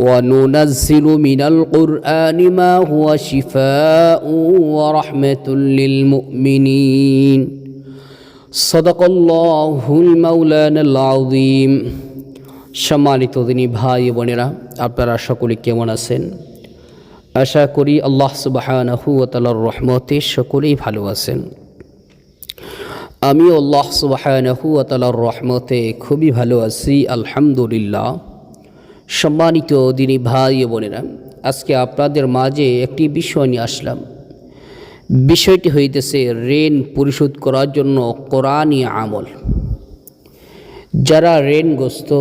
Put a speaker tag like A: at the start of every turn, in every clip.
A: وننزل من القرآن ما هو شفاء ورحمة للمؤمنين صدق الله المولانا العظيم সম্মানিত দিনী ভাই বোনেরা আপনারা সকলে কেমন আছেন আশা করি আল্লাহ সুবাহানাহু তালার রহমতে সকলেই ভালো আছেন আমি আল্লাহ সুবাহানাহু তালার রহমতে খুবই ভালো আছি আলহামদুলিল্লাহ সম্মানিত দিনী ভাই বোনেরা, আজকে আপনাদের মাঝে একটি বিষয় নিয়ে আসলাম। বিষয়টি হইতেছে ঋণ পরিশোধ করার জন্য কোরআনই আমল। যারা ঋণগ্রস্ত,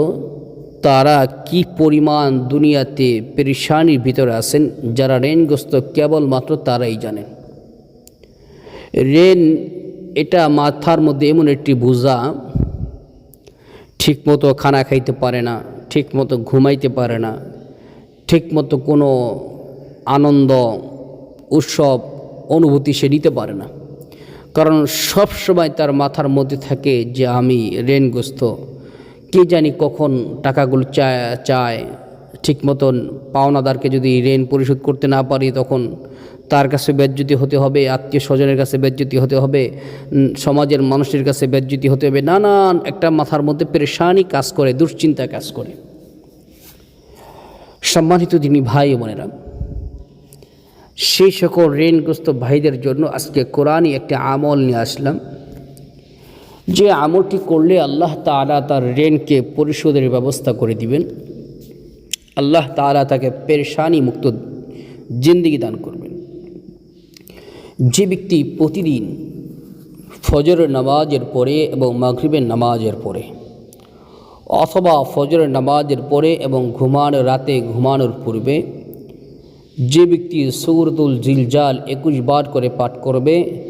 A: তারা কি পরিমাণ দুনিয়াতে পেরেশানির ভিতরে আছেন? যারা ঋণগ্রস্ত, কেবলমাত্র তারাই জানেন। ঋণ, এটা মাথার মধ্যে এমন একটি বোঝা, ঠিকমতো খানা খাইতে পারে না ঠিকমতো ঘুমাইতে পারে না, ঠিকমতো কোনো আনন্দ, উৎসব, অনুভূতি সে নিতে পারে না। কারণ সব সময় তার মাথার মধ্যে থাকে যে আমি ঋণগ্রস্ত, কে জানি কখন টাকাগুলো চায় চায়। ঠিক মতন পাওনাদারকে যদি ঋণ পরিশোধ করতে না পারি, তখন তার কাছে বেজ্যুতি হতে হবে, আত্মীয় স্বজনের কাছে বেজ্যুতি হতে হবে সমাজের মানুষের কাছে বেজ্যুতি হতে হবে, নানান একটা মাথার মধ্যে পেরেশানি কাজ করে, দুশ্চিন্তা কাজ করে। সম্মানিত যিনি ভাই বোনেরা, সেই সকল ঋণগ্রস্ত ভাইদের জন্য আজকে কোরআনই একটি আমল নিয়ে আসলাম। যে আমলটি করলে আল্লাহ তাআলা তার ঋণকে পরিশোধের ব্যবস্থা করে দিবেন। আল্লাহ তাআলা তাকে পেরেশানি মুক্ত জিন্দিগি দান করবেন যে ব্যক্তি প্রতিদিন ফজরের নামাজের পরে এবং মাগরিবের নামাজের পরে অথবা ফজরের নামাজের পরে এবং ঘুমানোর রাতে ঘুমানোর পূর্বে যে ব্যক্তি সৌরতুল জিলজাল একুশ বার করে পাঠ করবে,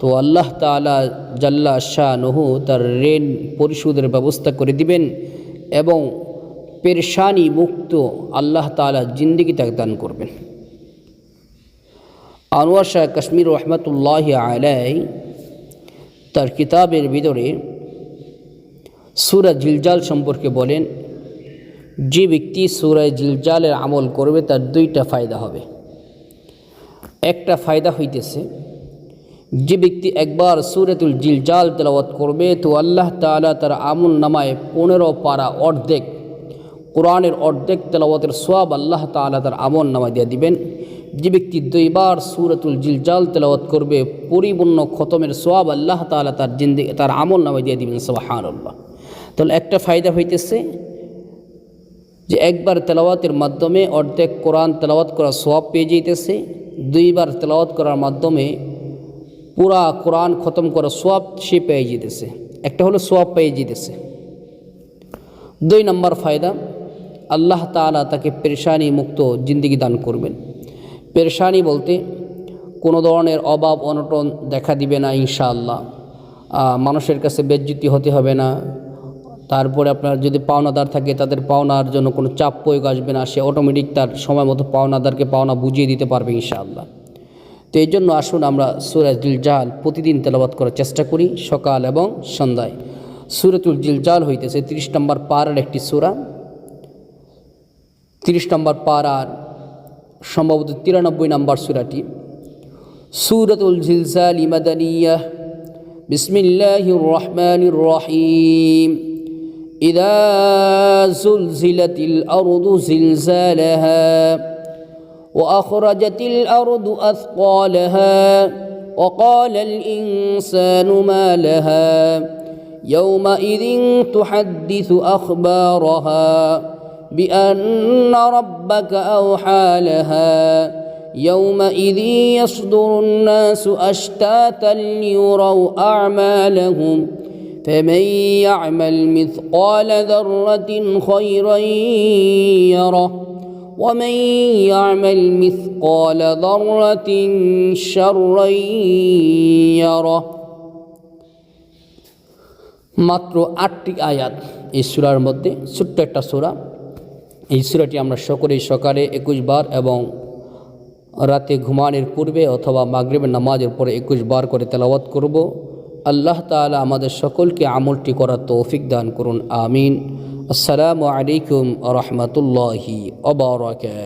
A: তো আল্লাহ তালা জাল্লা শাহ নহু তার ঋণ পরিশোধের ব্যবস্থা করে দিবেন এবং পেরেশানি মুক্ত আল্লাহ তালা জিন্দিগি তাকে দান করবেন। আনোয়ার শাহ কাশ্মীর রহমতুল্লাহ আলাই তার কিতাবের ভিতরে সুরা জিলজাল সম্পর্কে বলেন, যে ব্যক্তি সুরায় জিলজালের আমল করবে, তার দুইটা ফায়দা হবে। একটা ফায়দা হইতেছে, যে ব্যক্তি একবার সুরাতুল জিলজাল তেলাওয়াত করবে, তো আল্লাহ তাআলা তার আমল নামায় পনেরো পারা অর্ধেক, কোরআনের অর্ধেক তেলাওয়াতের সোয়াব আল্লাহ তাআলা তার আমল নামায় দিয়ে দিবেন। যে ব্যক্তি দুইবার সুরাতুল জিলজাল তেলাওয়াত করবে, পরিপূর্ণ খতমের সোয়াব আল্লাহ তাআলা তার জিন্দি, তার আমল নামায় দিয়ে দিবেন সুবহান আল্লাহ তাহলে একটা ফায়দা হইতেছে যে একবার তেলাওয়াতের মাধ্যমে অর্ধেক কোরআন তেলাওয়াত করার সোয়াব পেয়ে যেতেছে দুইবার তেলাওয়াত করার মাধ্যমে পুরা কোরআন খতম করার সোয়াব সে পেয়ে যেতেছে একটা হলো সোয়াব পেয়ে যেতেছে দুই নম্বর ফায়দা, আল্লাহ তাআলা তাকে পেরেশানি মুক্ত জিন্দিগি দান করবেন। পেরেশানি বলতে কোনো ধরনের অভাব, অনটন দেখা দিবে না ইনশাআল্লাহ। মানুষের কাছে বেজ্জিতি হতে হবে না। তারপরে আপনার যদি পাওনাদার থাকে, তাদের পাওনার জন্য কোনো চাপ প্রয়োগ আসবে না। সে অটোমেটিক তার সময় মতো পাওনাদারকে পাওনা বুঝিয়ে দিতে পারবে ইনশাআল্লাহ। তো এই জন্য আসুন আমরা সুরাতুল জাল প্রতিদিন তেলাবাত করার চেষ্টা করি সকাল এবং সন্ধ্যায়। সুরাতুল জিলজাল হইতেছে তিরিশ নম্বর পাড়ার একটি সুরা। তিরিশ নম্বর পাড়ার সম্ভবত তিরানব্বই নম্বর সুরাটি সুরাতুল জিলজাল ইমাদানিয়া বিসমিল্লাহির রহমানির রহিম إذا زلزلت الأرض زلزالها وأخرجت الأرض أثقالها وقال الإنسان ما لها يومئذ تحدث أخبارها بأن ربك أوحى لها يومئذ يصدر الناس أشتاتا ليروا أعمالهم فمن يعمل مثقال ذرة خيرا يره ومن يعمل مثقال ذرة شرا يره মাত্র আটটি আয়াত এই সুরার মধ্যে ছোট্ট একটা সুরা এই সুরাটি আমরা সকলেই সকালে একুশ বার এবং রাতে ঘুমানোর পূর্বে অথবা মাগরিবের নামাজের পরে একুশ বার করে তেলাওয়াত করব। আল্লাহ তালা আমাদের সকলকে আমলটি করার তৌফিক দান করুন, আমিন। আসসালামু আলাইকুম রহমতুল্লাহি অবরাকাত